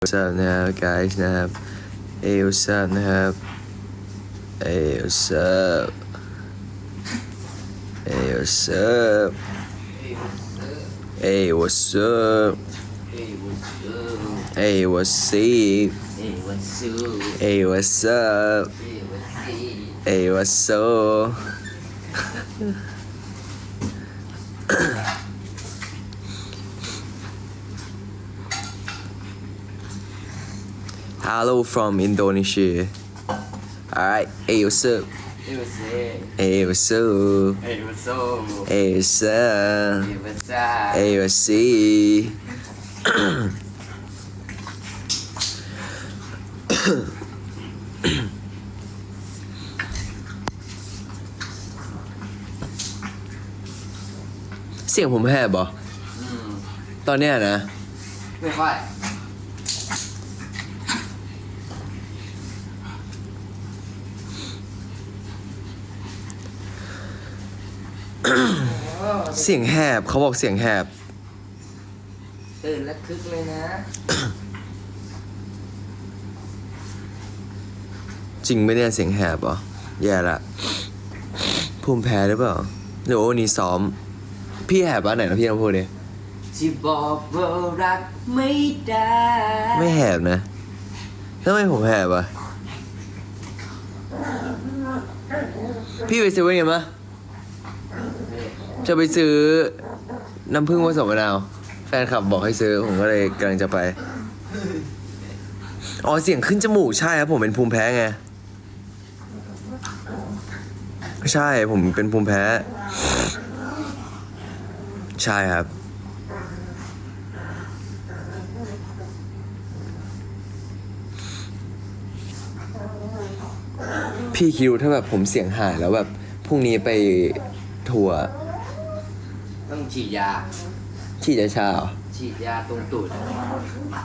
What's up now, guys? Now, hey, what's up now? Hey, what's up? Hey, what's up? Hey, what's up? Hey, what's up? Hey, what's up? Hey, what's up? Hello from Indonesia Alright Hey what's up Hey, what's up? Hey what's up Hey, what's up? Hey what's up Hey, what's up? Hey what's up เสียงผมแหบเหรออืมตอนเนี้ยนะ ไม่ค่อย เสียงแหบเขาบอกเสียงแหบ ตื่นแล้วคึกเลยนะ จริงไหมเนี่ยเสียงแหบเหรอ แย่ละภูมิแพ้หรือเปล่าหรือว่าวันนี้ซ้อม พี่แหบวะไหนนะพี่ลองพูดดิที่บอกว่ารักไม่ได้ ไม่แหบนะทำไมผมแหบวะพี่ไปซื้อไว้ไงมะ จะไปซื้อน้ำผึ้งผสมมะนาว แฟนคลับบอกให้ซื้อ ผมก็เลยกำลังจะไป อ๋อ เสียงขึ้นจมูกใช่ครับผมเป็นภูมิแพ้ไง ใช่ผมเป็นภูมิแพ้ ใช่ครับ พี่คิดดูถ้าแบบผมเสียงหายแล้วแบบพรุ่งนี้ไปทัวร์ ต้องฉีดยาที่จะชาเหรอฉีดยาตรงตูด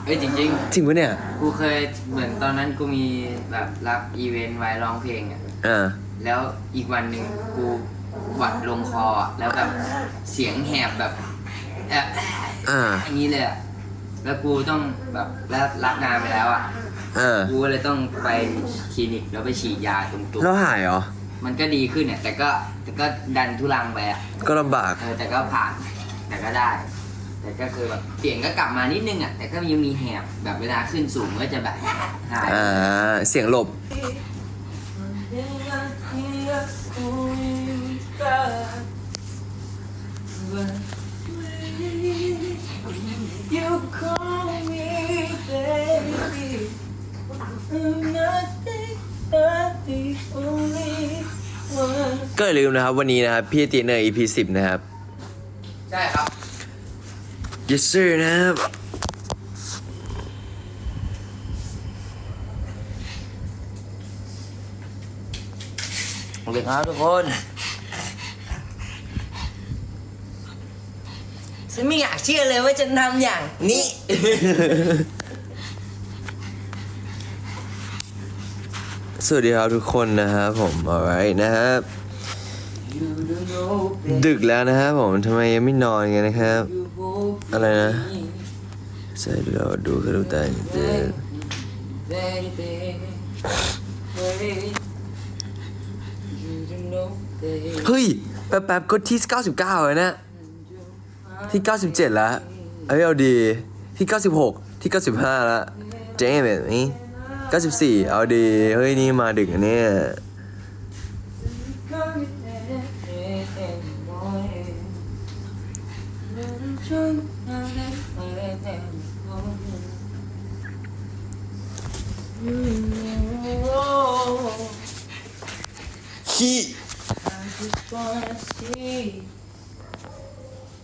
เอ้ยจริงจริงปะเนี่ย ๆ กูเคยเหมือนตอนนั้นกูมีแบบรับอีเวนต์ไว้ร้องเพลงอะ อ่า แล้วอีกวันหนึ่งกูหวัดลงคออะแล้วแบบเสียงแหบแบบแอบอ่าอย่างนี้เลยอะแล้วกูต้องแบบรับรับงานไปแล้วอะอ่า กูก็เลยต้องไปคลินิกแล้วไปฉีดยาตรงตัวแล้วหายเหรอ มันก็ดีขึ้นเนี่ย แต่ก็แต่ก็ดันทุลังไปอะก็ลำบาก เออแต่ก็ผ่าน แต่ก็ได้ แต่ก็คือแบบเสียงก็กลับมานิดนึงอะแต่ก็ยังมีแหบแบบเวลาขึ้นสูงก็จะแบบหายอ่า เสียงหลบ You ก็อย่าลืมนะครับ วันนี้นะครับพี่ตีเนอร์ EP สิบนะครับ ใช่ครับ yes sir นะครับสวัสดีครับทุกคนฉันไม่อยากเชื่อเลยว่าจะทำอย่างนี้ สวัสดีครับทุกคนนะครับผม alright นะครับ ดึกแล้วนะครับผมทำไมยังไม่นอนกันนะครับ อะไรนะใช่เราดูกระดูกตาเจอเฮ้ย แป๊บๆก็ที่ 99แล้วนะ ที่ 97 แล้วเอ้ยเอาดีที่ 96 ที่ 95 แล้วเจ๊แบบนี้ 94 เอาดี เฮ้ย นี่มาดึกอะเนี่ย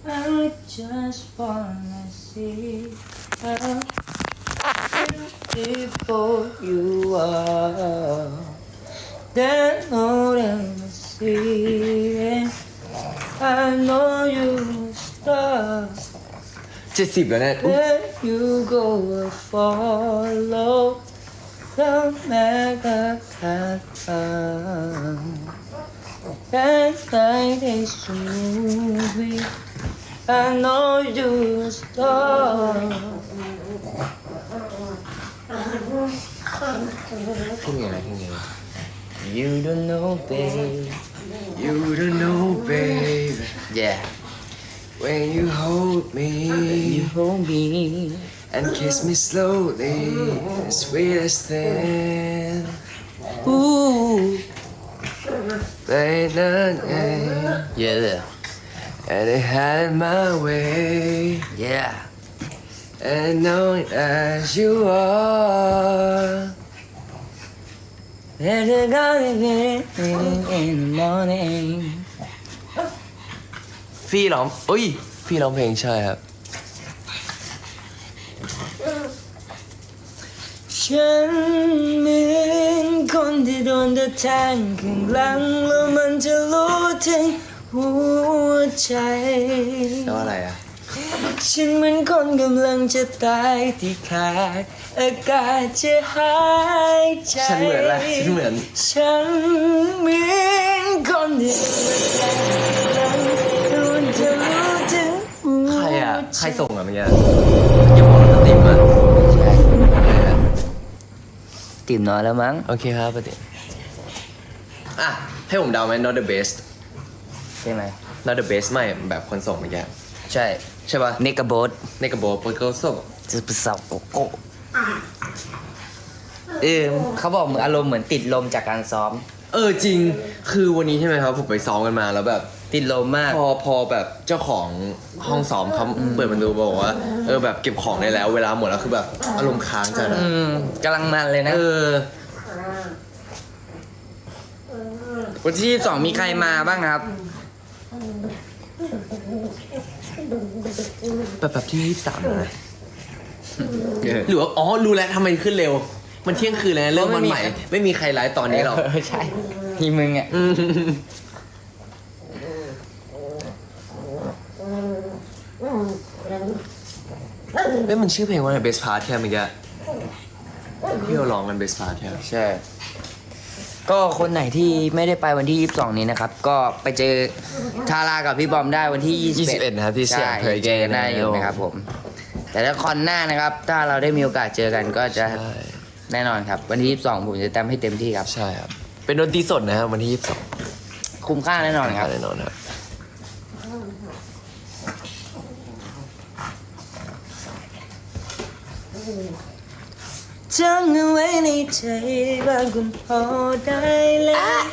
I just wanna see how beautiful you are. Then all I see, I know you star. 70 แล้วเนี่ยอุ๊ย Then you go and follow the mega That night is a movie. I know you star. เพลงอะไรเพลงอะไร You don't know babe You don't know babe Yeah when you hold me You hold me and kiss me slowly the sweetest thing Ooh Late night Yeah and I had my way Yeah and knowing as you are Let it go again in the morning ฟี่ร้องอุ้ยฟี่ร้องเพลงใช่ครับ ฉันเหมือนคนที่โดนตะแทงข้างหลังแล้วมันจะรู้ถึง หัวใจแล้วอะไรอะ ฉันเหมือนคนกำลังจะตายที่ขาดอากาศจะหายใจ ฉันเหมือนอะไรฉันเหมือน ฉันเหมือนคนที่โดนตะแทงข้างหลังแล้วมันจะรู้ถึงหัวใครอะใจใครส่งอะเมื่อกี้อย่าบอกนะติ๋มอะใช่เออติ่มน้อยแล้วมั้ง โอเคครับปฏิอะ ให้ผมเดาไหม not the best ใช่ไหม not the best ไม่แบบคนส่งเมื่อกี้ใช่ใช่ป่ะเนกาโบสในกระบอกโปรโกโซจะเป็นสาวโกโก้เออเขาบอกเหมือนอารมณ์เหมือนติดลมจากการซ้อม เออจริงคือวันนี้ใช่ไหมครับผมไปซ้อมกันมาแล้วแบบ ติดลมมาก พอพอแบบเจ้าของห้องซ้อมเขาเปิดประตูบอกว่าเออแบบเก็บของได้แล้ว เวลาหมดแล้วคือแบบอารมณ์ค้างจัดอะอืมกำลังมันเลยนะเออ วันที่สองมีใครมาบ้างครับ แบบแบบที่ยี่สิบสามนะหรือว่าอ๋อรู้แล้วทำไมขึ้นเร็ว มันเที่ยงคืนแล้วนะเริ่มวันใหม่ ไม่มีใครไลฟ์ตอนนี้หรอกเออใช่ทีมึงอะอืมเฮ้ยมันชื่อเพลงว่าอะไร best part แค่เมื่อกี้ที่เราร้องกัน best part แค่ใช่ ก็คนไหนที่ไม่ได้ไปวันที่ 22 นี้นะครับ ก็ไปเจอทารากับพี่บอมได้วันที่ 21 21นะครับที่เสียงใช่เพลงเจอกันได้อยู่นะครับผม แต่ถ้าคอนหน้านะครับ ถ้าเราได้มีโอกาสเจอกันก็จะใช่แน่นอนครับ วันที่ 22 ผมจะทำให้เต็มที่ครับ ใช่ครับ เป็นดนตรีสดนะครับวันที่ 22คุ้มค่าแน่นอนครับ แน่นอนครับ จังเอาไว้ในใจบ้างก็พอได้แล้ว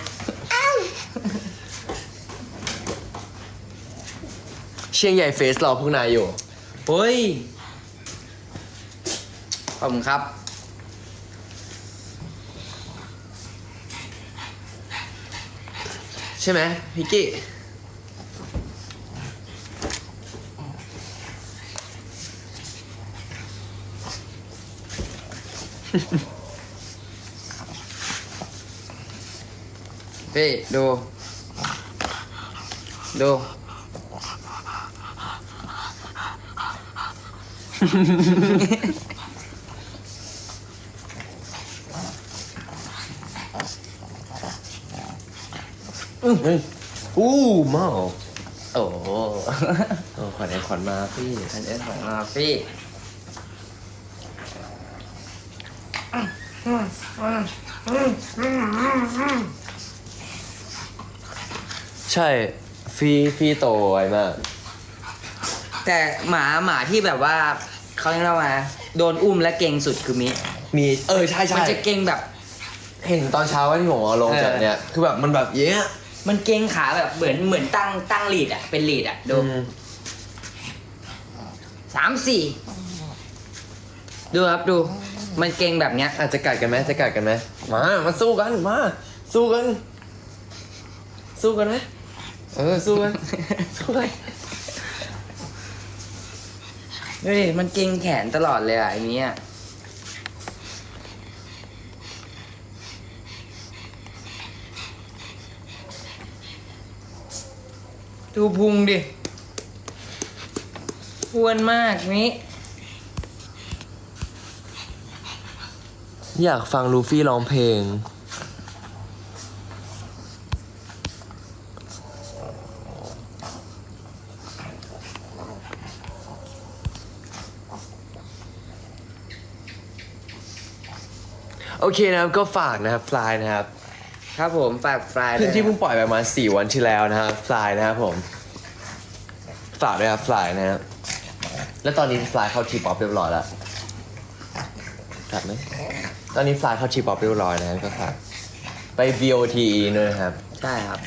เชียงใหญ่เฟสรอพวกนายอยู่ เฮ้ย ขอบคุณครับ ใช่ไหมพิกกี้ พี่ดู ดู อู้เมาโอ้โหโอ้ขวัญไอขวัญมาพี่ อันนี้ของมาพี่ ใช่ฟีฟีโตไวมาก แต่หมาหมาที่แบบว่าเขาเรียกว่าโดนอุ้มและเก่งสุดคือมิ มีเออใช่ใช่มันจะเก่งแบบ เห็นตอนเช้าว่าที่ผมเอาลงจากเนี่ย คือแบบมันแบบเย้ยมันเก่งขาแบบเหมือนเหมือนตั้งตั้งลีดอะเป็นลีดอะดูอืมสามสี่ดูครับดู มันเก่งแบบเนี้ย อาจจะกัดกันไหมจะกัดกันไหมมา มาสู้กัน มา สู้กัน สู้กันไหมเออ สู้กัน สู้กันดูดิมันเก่งแขนตลอดเลยอะไอ้เนี้ยดูพุงดิอ้วนมากนี้ อยากฟังลูฟี่ร้องเพลง โอเคนะครับก็ฝากนะครับฟลายนะครับ ครับผมฝากฟลายเพลงที่เพิ่งปล่อยไปประมาณ4วันที่แล้วนะครับฟลายนะครับผม ฝากด้วยครับฟลายนะครับ แล้วตอนนี้ฟลายเข้าทีป๊อปเรียบร้อยแล้วกลับไหม ตอนนี้ฟลายเข้าทีป๊อปเรียบร้อยนะครับก็ฝากไป VOTE ด้วยนะครับ ใช่ครับ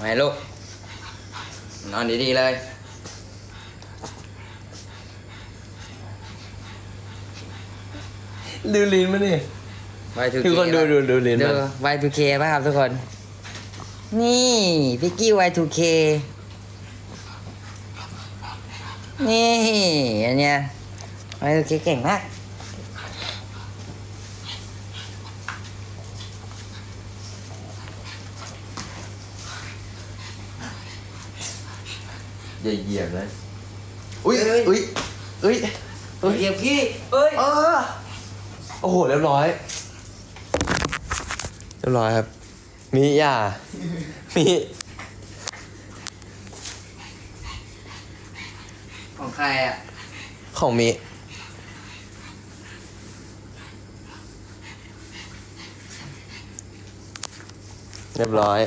ไงลูก นอนดีๆเลย ดูลิ้นมาดิ Y2K ทุกคนดูดูดูลิ้นดู มัน Y2K ป่ะครับทุกคน นี่พิกกี้ Y2K นี่อันเนี้ย Y2K เก่งมากอย่าเหยียบนะ อุ้ยอุ้ยอุ้ยเหยียบขี้เอ้ยเออโอ้โหเรียบร้อย เรียบร้อยครับ มีอย่า มี ของใครอะ ของมี เรียบร้อย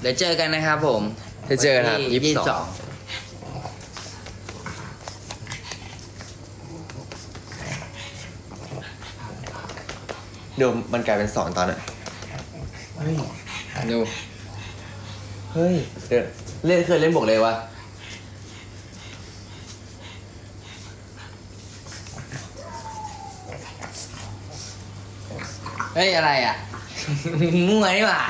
เดี๋ยวเจอกันนะครับผมเดี๋ยวเจอกันครับวันที่ยี่สิบสองเดี๋ยวมันกลายเป็นสองตอนอะดูเฮ้ยเดี๋ยวเล่นเคยเล่นบวกเลยวะเฮ้ย อะไรอะ มั่วนี่หว่า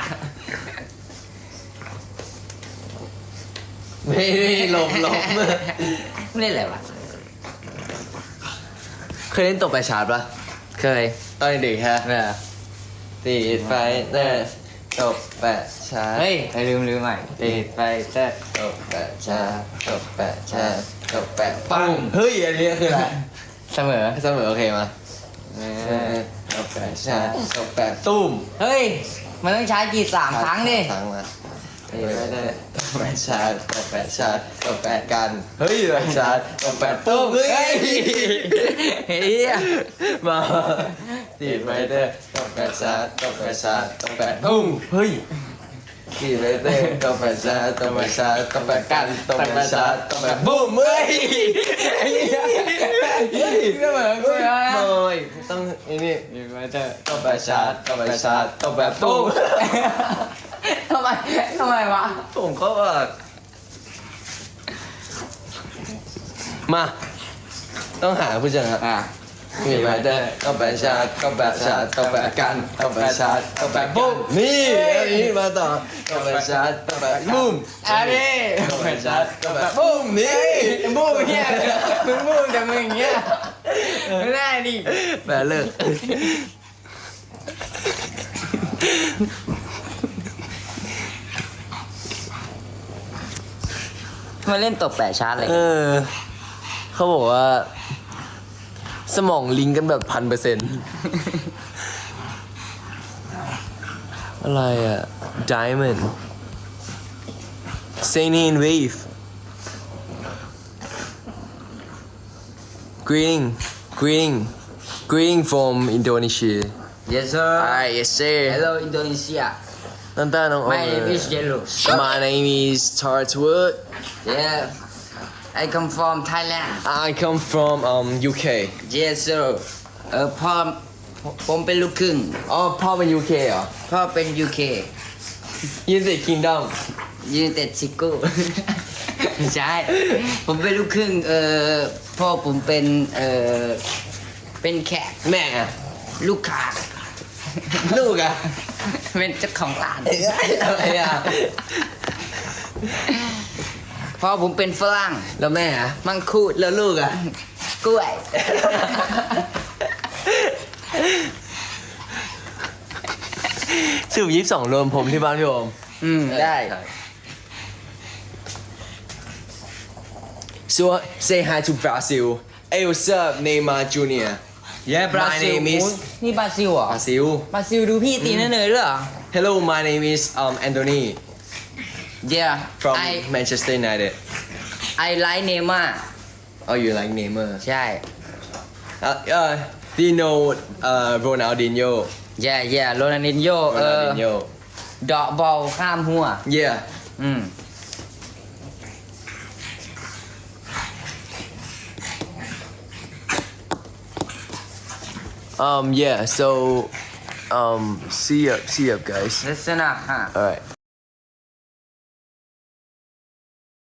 ไม่ไม่ลบลบเล่นอะไรวะ เคยเล่นตบไปชาร์จปะเคย ตอนเด็กๆฮะเออตีดไฟเตอร์ ตบแปะชาร์จเฮ้ยลืมลืมใหม่ตีดไฟเตอร์ตบแปะชาร์จตบแปะชาร์จตบแปะปังเฮ้ยอันนี้คืออะไรเสมอเสมอโอเคมาเอเอออตบแปะชาร์จตบแปะตุ้มเฮ้ยมันต้องใช้กี่สามครั้งดิครั้งมาตีดไฟเตอร์ตบแปะชาร์จตบแปะชาร์จตบแปะกัน เฮ้ยแปะชาร์จตบแปะตุ้มเฮ้ยเฮ้ยมา ตีดไฟเตอร์ตบแปะชาร์จตบแปะชาร์จตบแปะตุ้มเฮ้ยกี่เมตรต้องไปชาต้องไปชาต้องไปกันต้องไปชาต้องไปบูมเฮ้ยไอ้เหี้ยเฮ้ยเสมอกูแล้วนะไม่ต้องไอ้นี่มีไว้เถอะต้องไปชาต้องไปชาต้องไปบูมทำไมทำไมวะผมก็ว่ามา ต้องหาผู้ชนะอะ มีไหมเด้อต้องไปชาต้องไปชาต้องไปกันต้องไปชาต้องไปบูมนี่อันนี้มาต่อต้องไปชาต้องไปบูมอันนี้ต้องไปชาต้องไปบูมนี่บูมเงี้ยมึงบูมแต่มึงอย่างเงี้ยไม่ได้ดิแม่เลิกมาเล่นตบแปะชาร์จเลย เออ เขาบอกว่า สมองลิงก์กันแบบพันเปอร์เซ็นต์อะไรอะ Diamond Sailing Wave Greeting Greeting Greeting from Indonesia Yes sir Hi yes sir Hello Indonesia ตั้งแต่น้อง My name is Yellow My name is Tartwood Yeah I come from Thailand I come from um UK Yes sir เออพ่อผมเป็นลูกครึ่ง อ๋อพ่อเป็น UK เหรอ พ่อเป็น UK United Kingdom ยูเต็ดชิโก้ใช่ ผมเป็นลูกครึ่ง เออพ่อผมเป็น เออเป็นแขก แม่อะลูกค้าลูกอะเป็นเจ้าของร้าน อะไรอะ พ่อผมเป็นฝรั่ง แล้วแม่อะมังคุดแล้วลูกอะกล้วยสิบยี่สิบสองรวมผมที่บ้านพี่โอมอืม ได้ So say hi to Brazil Hey what's up Neymar Junior Yeah, บรา my ซิล name is นี่บราซิลเหรอ Basil. บราซิลดูพี่ตีนั่นเลยด้วยเหรอ Hello, my name is um Anthony Yeah from I Manchester United. I like Neymar Oh, you like Neymar? ใช่ Uh, uh, do you know uh Ronaldinho? Yeah yeah โรนัลดินโยเออ Ronaldinho. เดาะบอลข้ามหัว Yeah. อืม Um. Yeah. So. Um. See up. See up, guys. ลักษณะฮะ All right.